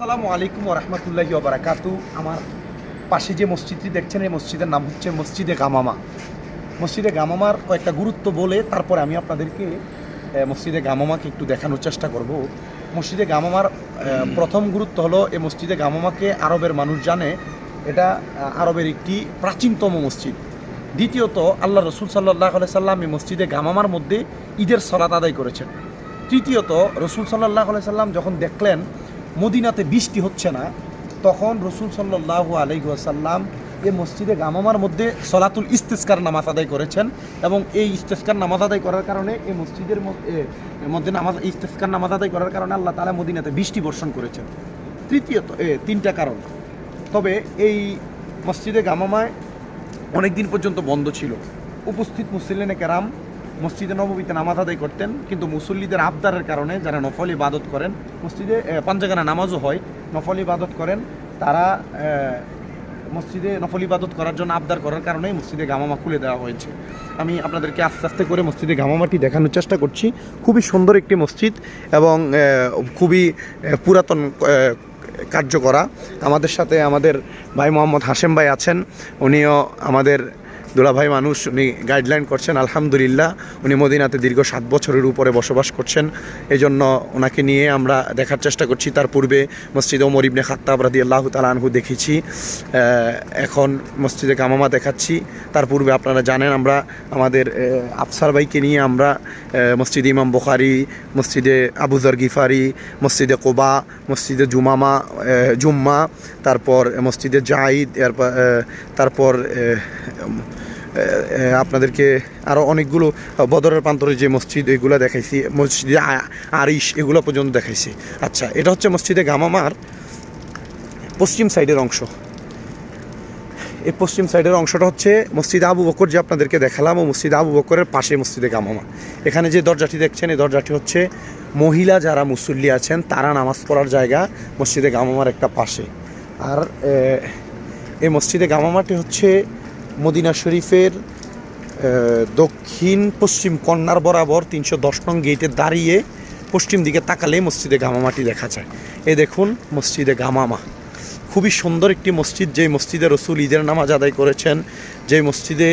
আসসালামু আলাইকুম রহমতুল্লাহি ওবরাকাতু আমার পাশে যে মসজিদটি দেখছেন, এই মসজিদের নাম হচ্ছে মসজিদে গামামা। মসজিদে গামামার কয়েকটা গুরুত্ব বলে তারপরে আমি আপনাদেরকে মসজিদে গামামাকে একটু দেখানোর চেষ্টা করব। মসজিদে গামামার প্রথম গুরুত্ব হলো এই মসজিদে গামামাকে আরবের মানুষ জানে। এটা আরবের একটি প্রাচীনতম মসজিদ। দ্বিতীয়ত, আল্লাহ রসুল সাল্লাহ সাল্লাম এই মসজিদে গামামার মধ্যে ঈদের সলাত আদায় করেছেন। তৃতীয়ত, রসুল সাল্লাহ সাল্লাম যখন দেখলেন মদিনাতে বৃষ্টি হচ্ছে না তখন রসুল সাল্লাহ আলাইসাল্লাম এই মসজিদে গামামার মধ্যে সলাতুল ইস্তেস্কার নামাজ আদায় করেছেন এবং এই ইস্তেস্কার নামাজ আদায় করার কারণে এই মসজিদের মধ্যে নামাজ ইস্তেস্কার নামাজ আদায় করার কারণে আল্লাহ তালা মদিনাতে বৃষ্টি বর্ষণ করেছেন। তৃতীয়ত এ, তিনটা কারণ। তবে এই মসজিদে গামামায় অনেক দিন পর্যন্ত বন্ধ ছিল। উপস্থিত মুসলিনে কেরাম মসজিদে নবমীতে নামাজ আদায় করতেন, কিন্তু মুসল্লিদের আবদারের কারণে যারা নফল ইবাদত করেন, মসজিদে পাঞ্জাগানা নামাজও হয়, নফল ইবাদত করেন, তারা মসজিদে নফল ইবাদত করার জন্য আবদার করার কারণেই মসজিদে গামামা খুলে দেওয়া হয়েছে। আমি আপনাদেরকে আস্তে আস্তে করে মসজিদে গামামাটি দেখানোর চেষ্টা করছি। খুবই সুন্দর একটি মসজিদ এবং খুবই পুরাতন কার্য করা আমাদের সাথে আমাদের ভাই মোহাম্মদ হাশেম ভাই আছেন, উনিও আমাদের দুলাভাই মানুষ, উনি গাইডলাইন করছেন, আলহামদুলিল্লাহ, উনি মদিনাতে দীর্ঘ সাত বছরের উপরে বসবাস করছেন। এই জন্য ওনাকে নিয়ে আমরা দেখার চেষ্টা করছি। তার পূর্বে মসজিদে ওমর ইবনে খাত্তাব রাদি আল্লাহ তালানহু দেখেছি। এখন মসজিদে কামামা দেখাচ্ছি। তার পূর্বে আপনারা জানেন আমরা, আমাদের আফসার ভাইকে নিয়ে আমরা মসজিদ ইমাম বুখারি, মসজিদে আবুজর গিফারি, মসজিদে কোবা, মসজিদে জুমামা জুম্মা, তারপর মসজিদে এরপর তারপর আপনাদেরকে আরও অনেকগুলো বদরের প্রান্তরে যে মসজিদ, এগুলো দেখাইছি, মসজিদে আ- আরিশ, এগুলো পর্যন্ত দেখাইছি। আচ্ছা এটা হচ্ছে মসজিদে গামামার পশ্চিম সাইডের অংশ। এই পশ্চিম সাইডের অংশটা হচ্ছে মসজিদ আবু বকর যে আপনাদেরকে দেখালাম, ও মসজিদ আবু বকরের পাশে মসজিদে গামামা। এখানে যে দরজাটি দেখছেন, এই দরজাটি হচ্ছে মহিলা যারা মুসল্লি আছেন, তারা নামাজ পড়ার জায়গা মসজিদে গামামার একটা পাশে। আর এই মসজিদে গামামাটি হচ্ছে মদিনা শরীফের দক্ষিণ পশ্চিম কন্যার বরাবর তিনশো দশ নং গেটে দাঁড়িয়ে পশ্চিম দিকে তাকালে মসজিদে গামামাটি দেখা যায়। এ দেখুন মসজিদে গামামা। খুবই সুন্দর একটি মসজিদ, যেই মসজিদে রসুল ঈদের নামাজ আদায় করেছেন, যেই মসজিদে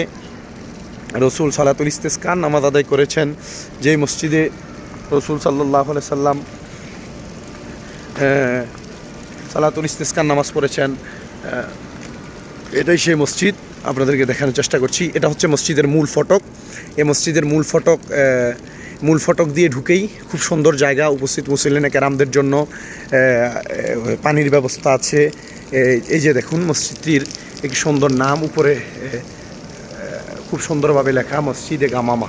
রসুল সালাতুল ইস্তেস্কার নামাজ আদায় করেছেন, যেই মসজিদে রসুল সাল্লাহ সাল্লাম সালাতুল ইস্তেস্কার নামাজ পড়েছেন এটাই সেই মসজিদ। আপনাদেরকে দেখানোর চেষ্টা করছি। এটা হচ্ছে মসজিদের মূল ফটক। এই মসজিদের মূল ফটক মূল ফটক দিয়ে ঢুকেই খুব সুন্দর জায়গা উপস্থিত মুসলিনে ক্যারামদের জন্য পানির ব্যবস্থা আছে। এই- যে দেখুন মসজিদটির একটি সুন্দর নাম, উপরে খুব সুন্দরভাবে লেখা, মসজিদে গামামা।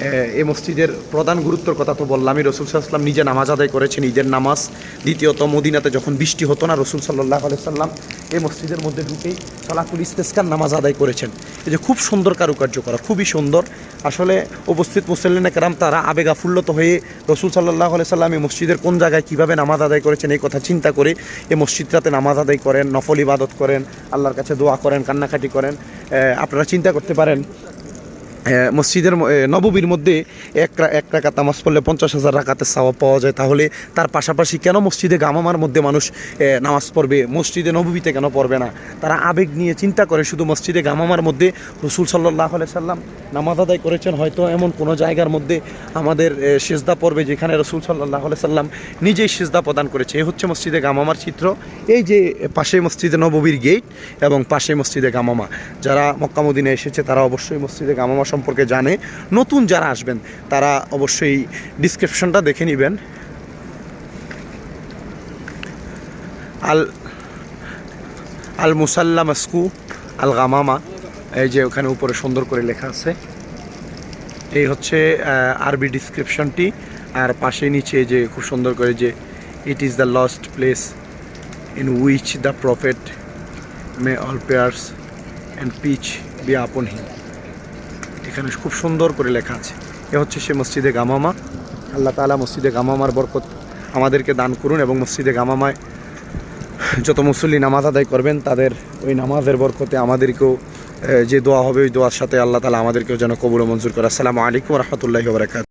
এ- মসজিদের প্রধান গুরুত্বর কথা তো বললামই, রসুল সাল্লাম নিজে নামাজ আদায় করেছেন, ঈদের নামাজ। দ্বিতীয়ত মদিনাতে যখন বৃষ্টি হতো না, রসুল সাল্লাহ সাল্লাম এই মসজিদের মধ্যে ঢুকেই সালাতুল ইস্তেস্কার নামাজ আদায় করেছেন। এই যে খুব সুন্দর কারুকার্য করা, খুবই সুন্দর। আসলে উপস্থিত মুসল্লিনে কেরাম তারা আবেগাফুল্লত হয়ে রসুল সাল্লাহ সাল্লাম এই মসজিদের কোন জায়গায় কীভাবে নামাজ আদায় করেছেন এই কথা চিন্তা করে এই মসজিদটাতে নামাজ আদায় করেন, নফল ইবাদত করেন, আল্লাহর কাছে দোয়া করেন, কান্নাকাটি করেন। আপনারা চিন্তা করতে পারেন মসজিদের নববীর মধ্যে এক এক রাকাত নামাজ পড়লে পঞ্চাশ হাজার রাকাতের সাওয়াব পাওয়া যায়। তাহলে তার পাশাপাশি কেন মসজিদে গামামার মধ্যে মানুষ নামাজ পড়বে? মসজিদে নববীতে কেন পড়বে না? তারা আবেগ নিয়ে চিন্তা করে শুধু মসজিদে গামামার মধ্যে রসুল সাল্লাহ সাল্লাম নামাজ আদায় করেছেন। হয়তো এমন কোনো জায়গার মধ্যে আমাদের সেজদা পড়বে যেখানে রসুল সাল্লাহ সাল্লাম নিজেই সেজদা প্রদান করেছে। এ হচ্ছে মসজিদে গামামার চিত্র। এই যে পাশে মসজিদে নববীর গেট এবং পাশে মসজিদে গামামা। যারা মক্কামুদিনে এসেছে তারা অবশ্যই মসজিদে গামামা সম্পর্কে জানে। নতুন যারা আসবেন, তারা অবশ্যই ডিসক্রিপশনটা দেখে নেবেন। আল আল মুসাল্লা মাস্কু আল গামামা, এই যে ওখানে উপরে সুন্দর করে লেখা আছে। এই হচ্ছে আরবি ডিসক্রিপশনটি আর পাশে নিচে যে খুব সুন্দর করে যে it is the lost place in which the prophet may all prayers and peace be upon him এখানে খুব সুন্দর করে লেখা আছে। এ হচ্ছে সে মসজিদে গামামা। আল্লাহ তালা মসজিদে গামামার বরকত আমাদেরকে দান করুন এবং মসজিদে গামামায় যত মুসল্লি নামাজ আদায় করবেন, তাদের ওই নামাজের বরকতে আমাদেরকেও যে দোয়া হবে, ওই দোয়ার সাথে আল্লাহ তালা আমাদেরকেও যেন কবুল মঞ্জুর করে। আসসালামু আলাইকুম রহমতুল্লাহি বারাকাত